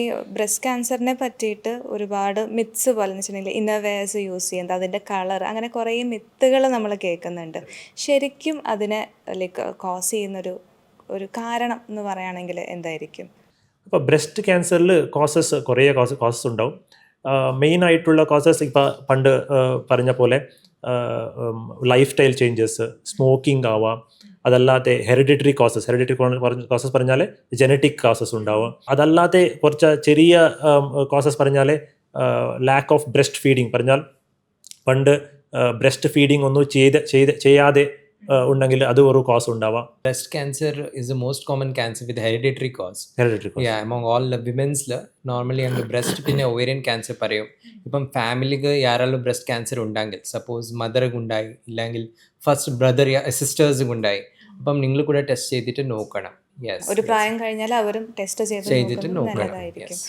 ഈ ബ്രസ്റ്റ് ക്യാൻസറിനെ പറ്റിയിട്ട് ഒരുപാട് മിത്സ് പോലെ എന്ന് വെച്ചിട്ടുണ്ടെങ്കിൽ ഇന്നവേഴ്സ് യൂസ് ചെയ്യുന്നത് അതിന്റെ കളർ അങ്ങനെ കുറേ മിത്തുകൾ നമ്മൾ കേൾക്കുന്നുണ്ട്. ശരിക്കും അതിനെ ലൈക്ക് കോസ് ചെയ്യുന്നൊരു ഒരു കാരണം എന്ന് പറയുകയാണെങ്കിൽ എന്തായിരിക്കും? അപ്പോൾ ബ്രസ്റ്റ് ക്യാൻസറിൽ കോസസ് കുറേ കോസ് കോസസ് ഉണ്ടാവും. മെയിൻ ആയിട്ടുള്ള കോസസ് ഇപ്പോൾ പണ്ട് പറഞ്ഞ പോലെ ലൈഫ് സ്റ്റൈൽ ചേഞ്ചസ് സ്മോക്കിംഗ് ആവാം അതല്ലാതെ ഹെറിഡിറ്ററി കോസസ് ഹെറിഡിറ്ററി കോസസ് പറഞ്ഞാൽ ജനറ്റിക് കോസസ് ഉണ്ടാവും. അതല്ലാതെ കുറച്ച് ചെറിയ കോസസ് പറഞ്ഞാൽ ലാക്ക് ഓഫ് ബ്രസ്റ്റ് ഫീഡിങ് പറഞ്ഞാൽ പണ്ട് ബ്രസ്റ്റ് ഫീഡിങ് ഒന്നും ചെയ്ത് ചെയ്ത് ചെയ്യാതെ ഉണ്ടെങ്കിൽ അത് ഒരു കോസ് ഉണ്ടാവാം. Breast cancer is common cancer with hereditary cause. Hereditary cause among all the വിമൻസിൽ നോർമലി ഞങ്ങൾ ബ്രസ്റ്റ് പിന്നെ ഒവേരിയൻ ക്യാൻസർ പറയും. ഇപ്പം ഫാമിലിക്ക് യാരാലും ബ്രസ്റ്റ് ക്യാൻസർ ഉണ്ടെങ്കിൽ സപ്പോസ് മദർക്ക് ഉണ്ടായി ഇല്ലെങ്കിൽ ഫസ്റ്റ് ബ്രദർ സിസ്റ്റേഴ്സും ഉണ്ടായി അപ്പം നിങ്ങൾ കൂടെ ടെസ്റ്റ് ചെയ്തിട്ട് നോക്കണം. ഒരു പ്രായം കഴിഞ്ഞാൽ അവരും ടെസ്റ്റ് ചെയ്ത് ചെയ്തിട്ട് നോക്കണം.